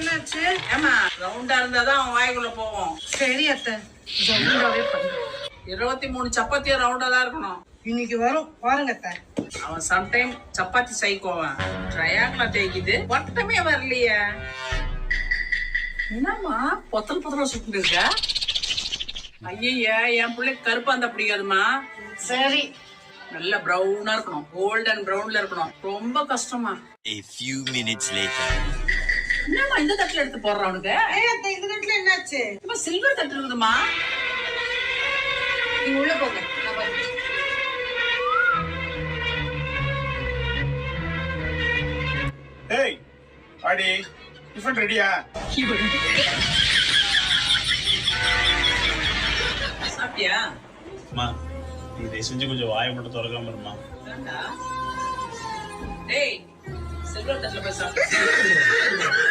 என்னாச்சு? ஏமா ரவுண்டா இருந்தாதான் அவன் வாய்க்குள்ள போவோம் சரி அத்தை. ரவுண்டாவே பண்ணு. இருபத்தி மூணு சப்பாத்தியும் ரவுண்டா தான் இருக்கணும். இன்னைக்கு வரும். பாருங்க அத்தை. அவன் சம்டைம் சப்பாத்தி சைக்கோவன் ட்ரையாங்கிளா தேய்க்குது. வட்டமே வரலையே. என்னம்மா பொத்தல் பொத்தல சுட்டு இருக்க? ஐயா என் பிள்ளை கருப்பா இருந்தா பிடிக்காதுமா சரி. நல்ல ப்ரௌனா இருக்கணும். கோல்டன் ப்ரௌன்ல இருக்கணும். ரொம்ப கஷ்டமா A few minutes later. என்னம்மா இந்த தட்டுல எடுத்து போடுறான் ஏய் அத்தை இந்த வீட்டுல என்னாச்சு? இப்ப சில்வர் தட்டு இருக்குதுமா நீங்க உள்ள போங்க. ஏய் அடி டிஃபன் ரெடியா சாப்பிட்டியா? அம்மா நீ இதை செஞ்சு கொஞ்சம் வாயை மட்டும் திறக்காம இருமா Sus restos fueron sepultados.